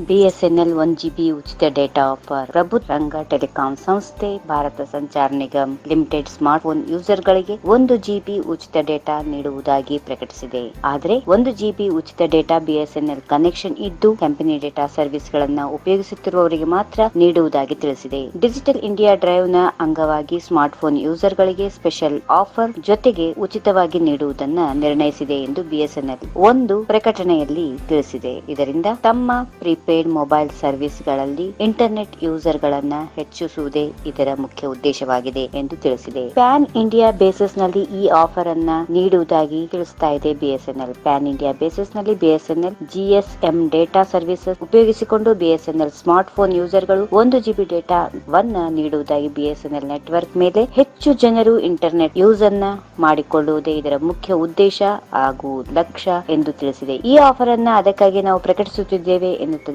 BSNL one GB ಉಚಿತ data offer ಪ್ರಭು ರಂಗ ಟೆಲಿಕಾಂ ಸಂಸ್ಥೆ, ಭಾರತ ಸಂಚಾರ ನಿಗಮ್ ಲಿಮಿಟೆಡ್ ಸ್ಮಾರ್ಟ್ಫೋನ್ ಯೂಸರ್ಗಳಿಗೆ ಒಂದು ಜಿಬಿ ಉಚಿತ ಡೇಟಾ ನೀಡುವುದಾಗಿ ಪ್ರಕಟಿಸಿದೆ. ಆದರೆ ಒಂದು ಜಿಬಿ ಉಚಿತ ಡೇಟಾ ಬಿಎಸ್ಎನ್ಎಲ್ ಕನೆಕ್ಷನ್ ಇದ್ದು ಕಂಪನಿ ಡೇಟಾ ಸರ್ವಿಸ್ ಗಳನ್ನ ಉಪಯೋಗಿಸುತ್ತಿರುವವರಿಗೆ ಮಾತ್ರ ನೀಡುವುದಾಗಿ ತಿಳಿಸಿದೆ. ಡಿಜಿಟಲ್ ಇಂಡಿಯಾ ಡ್ರೈವ್ನ ಅಂಗವಾಗಿ ಸ್ಮಾರ್ಟ್ಫೋನ್ ಯೂಸರ್ಗಳಿಗೆ ಸ್ಪೆಷಲ್ ಆಫರ್ ಜೊತೆಗೆ ಉಚಿತವಾಗಿ ನೀಡುವುದನ್ನ ನಿರ್ಣಯಿಸಿದೆ ಎಂದು ಬಿಎಸ್ಎನ್ಎಲ್ ಒಂದು ಪ್ರಕಟಣೆಯಲ್ಲಿ ತಿಳಿಸಿದೆ. ಇದರಿಂದ ತಮ್ಮ ಪ್ರಿಪೇಡ್ ಮೊಬೈಲ್ ಸರ್ವಿಸ್ಗಳಲ್ಲಿ ಇಂಟರ್ನೆಟ್ ಯೂಸರ್ ಗಳನ್ನ ಹೆಚ್ಚಿಸುವುದೇ ಇದರ ಮುಖ್ಯ ಉದ್ದೇಶವಾಗಿದೆ ಎಂದು ತಿಳಿಸಿದೆ. ಪ್ಯಾನ್ ಇಂಡಿಯಾ ಬೇಸಿಸ್ನಲ್ಲಿ ಈ ಆಫರ್ ಅನ್ನ ನೀಡುವುದಾಗಿ ತಿಳಿಸ್ತಾ ಇದೆ ಬಿಎಸ್ಎನ್ಎಲ್ ಪ್ಯಾನ್ ಇಂಡಿಯಾ ಬೇಸಿಸ್ನಲ್ಲಿ ಬಿಎಸ್ಎನ್ಎಲ್ ಜಿಎಸ್ಎಂ ಡೇಟಾ ಸರ್ವಿಸಸ್ ಉಪಯೋಗಿಸಿಕೊಂಡು ಬಿಎಸ್ಎನ್ಎಲ್ ಸ್ಮಾರ್ಟ್ ಫೋನ್ ಯೂಸರ್ಗಳು ಒಂದು ಜಿಬಿ ಡೇಟಾ ವನ್ನ ನೀಡುವುದಾಗಿ ಬಿಎಸ್ಎನ್ಎಲ್ ನೆಟ್ವರ್ಕ್ ಮೇಲೆ ಹೆಚ್ಚು ಜನರು ಇಂಟರ್ನೆಟ್ ಯೂಸ್ ಅನ್ನ ಮಾಡಿಕೊಳ್ಳುವುದೇ ಇದರ ಮುಖ್ಯ ಉದ್ದೇಶ ಹಾಗೂ ಲಕ್ಷ್ಯ ಎಂದು ತಿಳಿಸಿದೆ. ಈ ಆಫರ್ ಅನ್ನ ಅದಕ್ಕಾಗಿ ನಾವು ಪ್ರಕಟಿಸುತ್ತಿದ್ದೇವೆ ಎನ್ನುತ್ತದೆ.